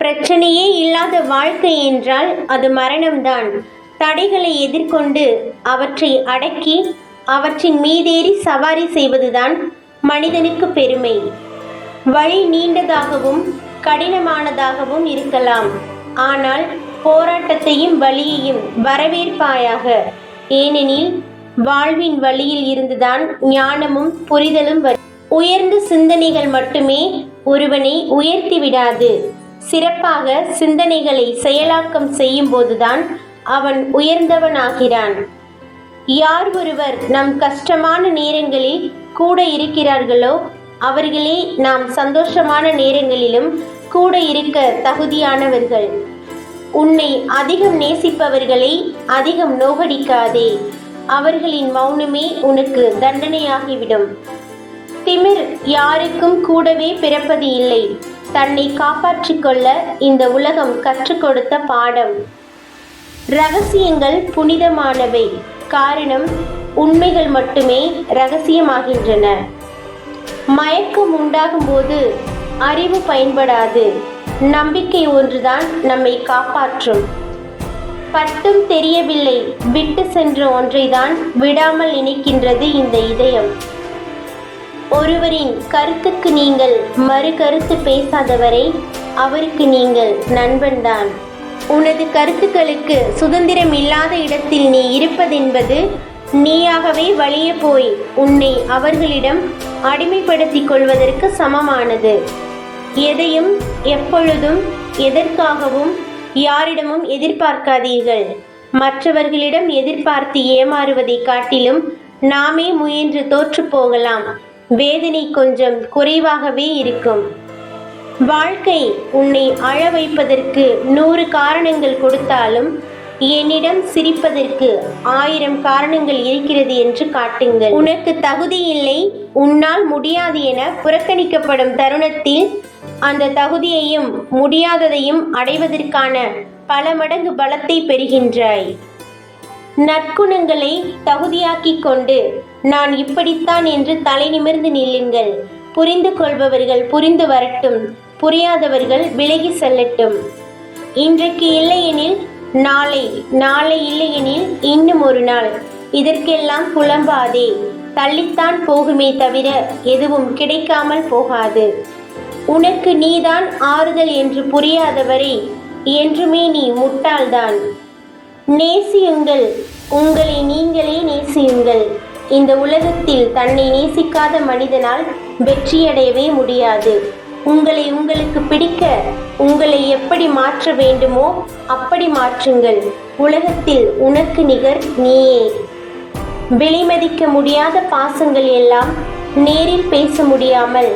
பிரச்சனையே இல்லாத வாழ்க்கை என்றால் அது மரணம்தான். தடைகளை எதிர்கொண்டு அவற்றை அடக்கி அவற்றின் மீதேறி சவாரி செய்வதுதான் மனிதனுக்கு பெருமை. வழி நீண்டதாகவும் கடினமானதாகவும் இருக்கலாம். ஆனால் போராட்டத்தையும் வழியையும் வரவேற்பாயாக. ஏனெனில் வாழ்வின் வழியில் இருந்துதான் ஞானமும் புரிதலும் வரும். உயர்ந்த சிந்தனைகள் மட்டுமே ஒருவனை உயர்த்தி விடாது. சிறப்பாக சிந்தனைகளை செயலாக்கம் செய்யும் போதுதான் அவன் உயர்ந்தவனாகிறான். யார் ஒருவர் நம் கஷ்டமான நேரங்களில் கூட இருக்கிறார்களோ அவர்களே நாம் சந்தோஷமான நேரங்களிலும் கூட இருக்க தகுதியானவர்கள். உன்னை அதிகம் நேசிப்பவர்களை அதிகம் நோகடிக்காதே. அவர்களின் மௌனமே உனக்கு தண்டனையாகிவிடும். திமிர் யாருக்கும் கூடவே பிறப்பது இல்லை. தன்னை காப்பாற்றிக் கொள்ள இந்த உலகம் கற்றுக் கொடுத்த பாடம். ரகசியங்கள் புனிதமானவை. காரணம் உண்மைகள் மட்டுமே ரகசியமாகின்றன. மயக்கம் உண்டாகும் போது அறிவு பயன்படாது. நம்பிக்கை ஒன்றுதான் நம்மை காப்பாற்றும். பட்டும் தெரியவில்லை விட்டு சென்ற ஒன்றைதான் விடாமல் நினைக்கின்றது இந்த இதயம். ஒருவரின் கருத்துக்கு நீங்கள் மறு கருத்து பேசாதவரை அவருக்கு நீங்கள் நண்பன்தான். உனது கருத்துக்களுக்கு சுதந்திரம் இல்லாத இடத்தில் நீ இருப்பதென்பது நீயாகவே வழியே போய் உன்னை அவர்களிடம் அடிமைப்படுத்திக் கொள்வதற்கு சமமானது. எதையும் எப்பொழுதும் எதற்காகவும் யாரிடமும் எதிர்பார்க்காதீர்கள். மற்றவர்களிடம் எதிர்பார்த்து ஏமாறுவதை காட்டிலும் நாமே முயன்று தோற்று போகலாம். வேதனை கொஞ்சம் குறைவாகவே இருக்கும். வாழ்க்கை உன்னை அழ வைப்பதற்கு நூறு காரணங்கள் கொடுத்தாலும் என்னிடம் சிரிப்பதற்கு ஆயிரம் காரணங்கள் இருக்கிறது என்று காட்டுங்கள். உனக்கு தகுதி இல்லை உன்னால் முடியாது என புறக்கணிக்கப்படும் தருணத்தில் அந்த தகுதியையும் முடியாததையும் அடைவதற்கான பல மடங்கு பலத்தை பெறுகின்றாய். நற்குணங்களை தகுதியாக்கிக் கொண்டு நான் இப்படித்தான் என்று தலை நிமிர்ந்து நில்லுங்கள். புரிந்து கொள்பவர்கள் புரிந்து வரட்டும். புரியாதவர்கள் விலகி செல்லட்டும். இன்றைக்கு இல்லையெனில் நாளை நாளை இல்லையெனில் இன்னும் ஒரு நாள். இதற்கெல்லாம் புலம்பாதே. தள்ளித்தான் போகுமே தவிர எதுவும் கிடைக்காமல் போகாது. உனக்கு நீதான் ஆறுதல் என்று புரியாதவரை. என்றுமே நீ முட்டாள்தான். நேசியுங்கள். உங்களை நீங்களே நேசியுங்கள். இந்த உலகத்தில் தன்னை நேசிக்காத மனிதனால் வெற்றியடையவே முடியாது. உங்களை உங்களுக்கு பிடிக்க உங்களை எப்படி மாற்ற வேண்டுமோ அப்படி மாற்றுங்கள். உலகத்தில் உனக்கு நிகர் நீயே. வெளிமதிக்க முடியாத பாசங்கள் எல்லாம் நேரில் பேச முடியாமல்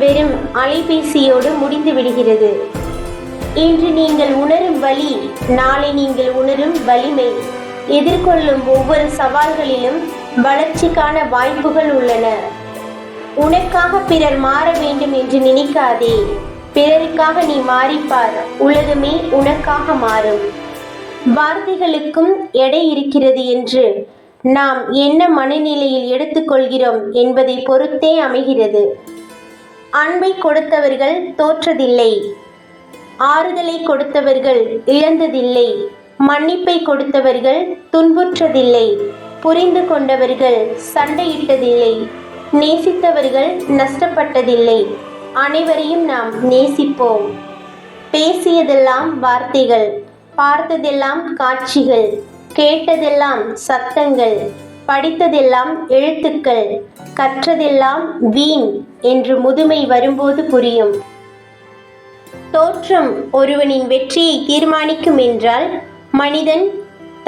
வெறும் அலைபேசியோடு முடிந்து விடுகிறது. இன்று நீங்கள் உணரும் வலி நாளை நீங்கள் உணரும் வலிமை. எதிர்கொள்ளும் ஒவ்வொரு சவால்களிலும் வளர்ச்சிக்கான வாய்ப்புகள் உள்ளன. உனக்காக பிறர் மாற வேண்டும் என்று நினைக்காதே. பிறருக்காக நீ மாறிப்பார். உலகமே உனக்காக மாறும். வார்த்தைகளுக்கும் எடை இருக்கிறது என்று நாம் என்ன மனநிலையில் எடுத்துக்கொள்கிறோம் என்பதை பொறுத்தே அமைகிறது. அன்பை கொடுத்தவர்கள் தோற்றதில்லை. ஆறுதலை கொடுத்தவர்கள் இழந்ததில்லை. மன்னிப்பை கொடுத்தவர்கள் துன்புற்றதில்லை. புரிந்து கொண்டவர்கள் சண்டையிட்டதில்லை நேசித்தவர்கள் நஷ்டப்பட்டதில்லை. அனைவரையும் நாம் நேசிப்போம். பேசியதெல்லாம் வார்த்தைகள் பார்த்ததெல்லாம் காட்சிகள் கேட்டதெல்லாம் சத்தங்கள் படித்ததெல்லாம் எழுத்துக்கள் கற்றதெல்லாம் வீண் என்று முதுமை வரும்போது புரியும். தோற்றம் ஒருவனின் வெற்றியை தீர்மானிக்கும் என்றால் மனிதன்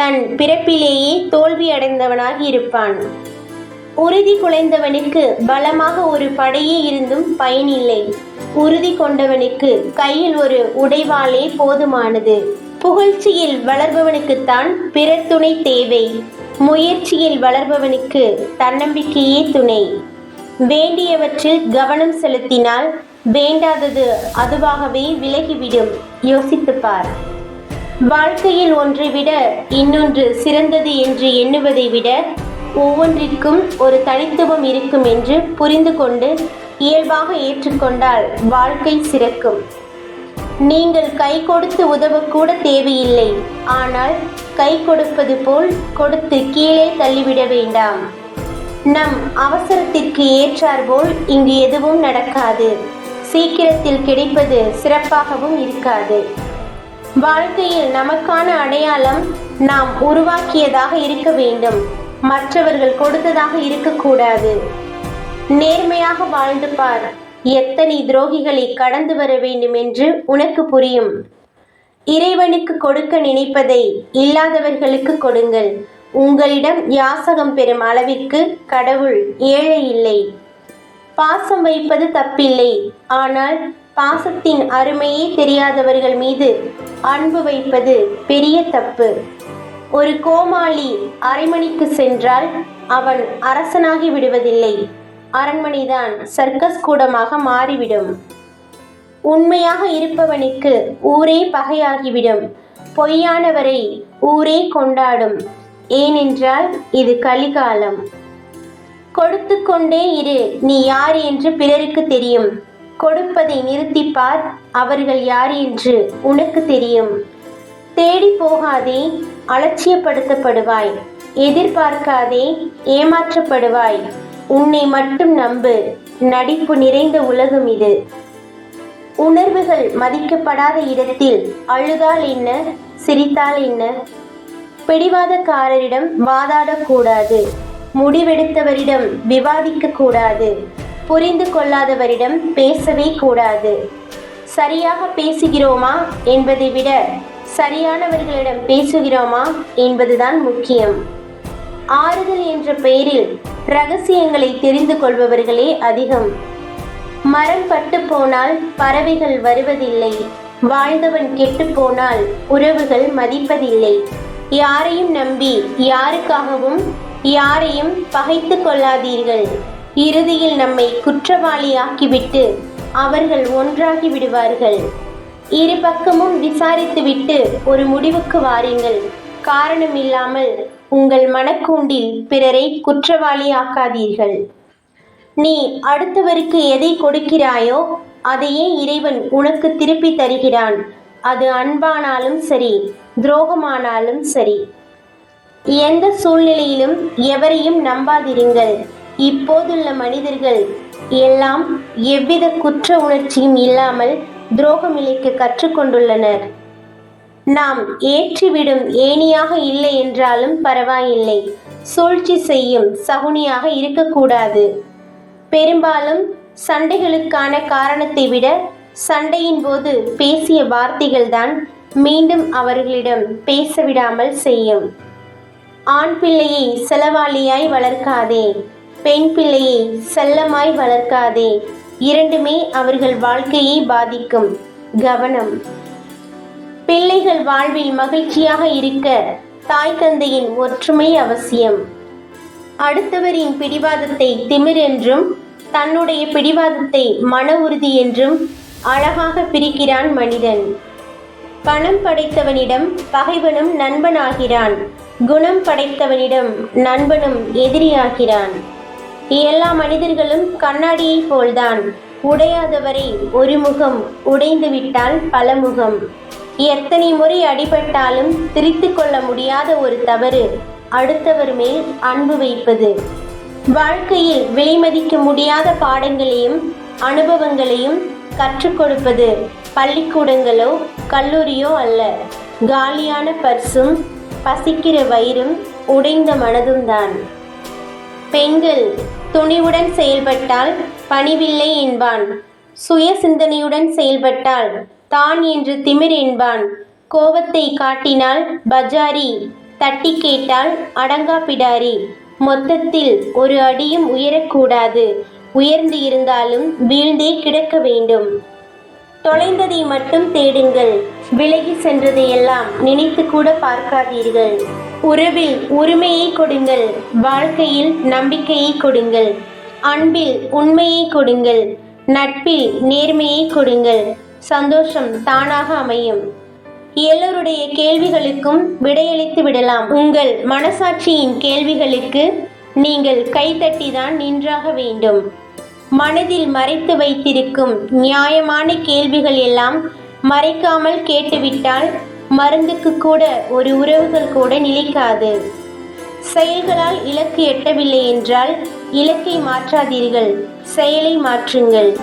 தன் பிறப்பிலேயே தோல்வியடைந்தவனாக இருப்பான். உறுதி குலைந்தவனுக்கு பலமாக ஒரு படையே இருந்தும் பயனில்லை. உறுதி கொண்டவனுக்கு கையில் ஒரு உடைவாளே போதுமானது. புகழ்ச்சியில் வளர்பவனுக்குத்தான் பிறர் துணை தேவை. முயற்சியில் வளர்பவனுக்கு தன்னம்பிக்கையே துணை. வேண்டியவற்றில் கவனம் செலுத்தினால் வேண்டாதது அதுவாகவே விலகிவிடும். யோசித்துப்பார் பார். வாழ்க்கையில் ஒன்றை விட இன்னொன்று சிறந்தது என்று எண்ணுவதை விட ஒவ்வொன்றிற்கும் ஒரு தனித்துவம் இருக்கும் என்று புரிந்து கொண்டு இயல்பாக ஏற்றுக்கொண்டால் வாழ்க்கை சிறக்கும். நீங்கள் கை கொடுத்து உதவக்கூட தேவையில்லை. ஆனால் கை கொடுப்பது போல் கொடுத்து கீழே தள்ளிவிட வேண்டாம். நம் அவசரத்திற்கு ஏற்றாற்போல் இங்கு எதுவும் நடக்காது. சீக்கிரத்தில் கிடைப்பது சிறப்பாகவும் இருக்காது. வாழ்க்கையில் நமக்கான அடையாளம் நாம் உருவாக்கியதாக இருக்க வேண்டும். மற்றவர்கள் கொடுத்ததாக இருக்கக்கூடாது. நேர்மையாக வாழ்ந்து பார். எத்தனை துரோகிகளை கடந்து வர வேண்டும் என்று உனக்கு புரியும். இறைவனுக்கு கொடுக்க நினைப்பதை இல்லாதவர்களுக்கு கொடுங்கள். உங்களிடம் யாசகம் பெறும் அளவிற்கு கடவுள் ஏழை இல்லை. பாசம் வைப்பது தப்பில்லை. ஆனால் பாசத்தின் அருமையே தெரியாதவர்கள் மீது அன்பு வைப்பது பெரிய தப்பு. ஒரு கோமாளி அரைமணிக்கு சென்றால் அவன் அரசனாகி விடுவதில்லை. அரண்மனைதான் சர்க்கஸ் கூடமாக மாறிவிடும். உண்மையாக இருப்பவனுக்கு ஊரே பகையாகிவிடும். பொய்யானவரை ஊரே கொண்டாடும். ஏனென்றால் இது கலிகாலம். கொடுத்து கொண்டே இரு நீ யார் என்று பிறருக்கு தெரியும். கொடுப்பதை நிறுத்திப்பார் அவர்கள் யார் என்று உனக்கு தெரியும். தேடி போகாதே அலட்சியப்படுத்தப்படுவாய். எதிர்பார்க்காதே ஏமாற்றப்படுவாய். உன்னை மட்டும் நம்பு நடிப்பு நிறைந்த உலகம் இது. உணர்வுகள் மதிக்கப்படாத இடத்தில் அழுதால் என்ன சிரித்தால் என்ன? பிடிவாதக்காரரிடம் வாதாடக்கூடாது முடிவெடுத்தவரிடம் விவாதிக்க கூடாது. புரிந்து கொள்ளாதவரிடம் பேசவே கூடாது. சரியாக பேசுகிறோமா என்பதை விட சரியானவர்களிடம் பேசுகிறோமா என்பதுதான் முக்கியம். ஆறுதல் என்ற பெயரில் ரகசியங்களை தெரிந்து கொள்பவர்களே அதிகம். மரம் பட்டு போனால் பறவைகள் வருவதில்லை. வாழ்ந்தவன் கெட்டு போனால் உறவுகள் மதிப்பதில்லை. யாரையும் நம்பி யாருக்காகவும் யாரையும் பகைத்து கொள்ளாதீர்கள். இறுதியில் நம்மை குற்றவாளியாக்கிவிட்டு அவர்கள் ஒன்றாகி விடுவார்கள். இரு பக்கமும் விசாரித்துவிட்டு ஒரு முடிவுக்கு வாருங்கள். காரணம் இல்லாமல் உங்கள் மனக்கூண்டில் பிறரை குற்றவாளியாக்காதீர்கள். நீ அடுத்தவருக்கு எதை கொடுக்கிறாயோ அதையே இறைவன் உனக்கு திருப்பி தருகிறான். அது அன்பானாலும் சரி துரோகமானாலும் சரி. எந்த சூழ்நிலையிலும் எவரையும் நம்பாதிருங்கள். இப்போதுள்ள மனிதர்கள் எல்லாம் எவ்வித குற்ற உணர்ச்சியும் இல்லாமல் துரோகம் இழைக்க கற்றுக்கொண்டுள்ளனர். நாம் ஏற்றிவிடும் ஏணியாக இல்லை என்றாலும் பரவாயில்லை. சூழ்ச்சி செய்யும் சகுனியாக இருக்கக்கூடாது. பெரும்பாலும் சண்டைகளுக்கான காரணத்தை விட சண்டையின் போது பேசிய வார்த்தைகள்தான் மீண்டும் அவர்களிடம் பேசவிடாமல் செய்யும். ஆண் பிள்ளையை செலவாளியாய் வளர்க்காதே. பெண் பிள்ளையை செல்லமாய் வளர்க்காதே. இரண்டுமே அவர்கள் வாழ்க்கையை பாதிக்கும். கவனம். பிள்ளைகள் வாழ்வில் மகிழ்ச்சியாக இருக்க தாய் தந்தையின் ஒற்றுமை அவசியம். அடுத்தவரின் பிடிவாதத்தை திமிர் என்றும் தன்னுடைய பிடிவாதத்தை மன உறுதி என்றும் அழகாக பிரிக்கிறான் மனிதன். பணம் படைத்தவனிடம் பகைவனும் நண்பனாகிறான். குணம் படைத்தவனிடம் நண்பனும் எதிரியாகிறான். எல்லா மனிதர்களும் கண்ணாடியைப் போல்தான். உடையாதவரை ஒரு முகம் உடைந்து விட்டால் பல முகம். எத்தனை முறை அடிபட்டாலும் திரித்து கொள்ள முடியாத ஒரு தவறு அடுத்தவர் மேல் அன்பு வைப்பது. வாழ்க்கையில் விலைமதிக்க முடியாத பாடங்களையும் அனுபவங்களையும் கற்றுக் கொடுப்பது பள்ளிக்கூடங்களோ கல்லூரியோ அல்ல. காலியான பர்சும் பசிக்கிற வயிறும் உடைந்த மனதும் தான் பெண்கள் துணிவுடன் செயல்பட்டால் பணிவில்லை என்பான். சுய சிந்தனையுடன் செயல்பட்டால் தான் என்று திமிர் என்பான். கோபத்தை காட்டினால் பஜாரி தட்டி கேட்டால் அடங்கா பிடாரி மொத்தத்தில் ஒரு அடியும் உயரக்கூடாது. உயர்ந்து இருந்தாலும் வீழ்ந்தே கிடக்க வேண்டும். தொலைந்ததை மட்டும் தேடுங்கள். விலகி சென்றதையெல்லாம் நினைத்து கூட பார்க்காதீர்கள். உறவில் உரிமையை கொடுங்கள். வாழ்க்கையில் நம்பிக்கையை கொடுங்கள். அன்பில் உண்மையை கொடுங்கள். நட்பில் நேர்மையை கொடுங்கள். சந்தோஷம் தானாக அமையும். எல்லோருடைய கேள்விகளுக்கும் விடையளித்து விடலாம். உங்கள் மனசாட்சியின் கேள்விகளுக்கு நீங்கள் கைதட்டிதான் நின்றாக வேண்டும். மனதில் மறைத்து வைத்திருக்கும் நியாயமான கேள்விகள் எல்லாம் மறைக்காமல் கேட்டுவிட்டால் மருந்துக்கு கூட ஒரு உறவுகள் கூட நிலைக்காது. செயல்களால் இலக்கு எட்டவில்லை என்றால் இலக்கை மாற்றாதீர்கள். செயலை மாற்றுங்கள்.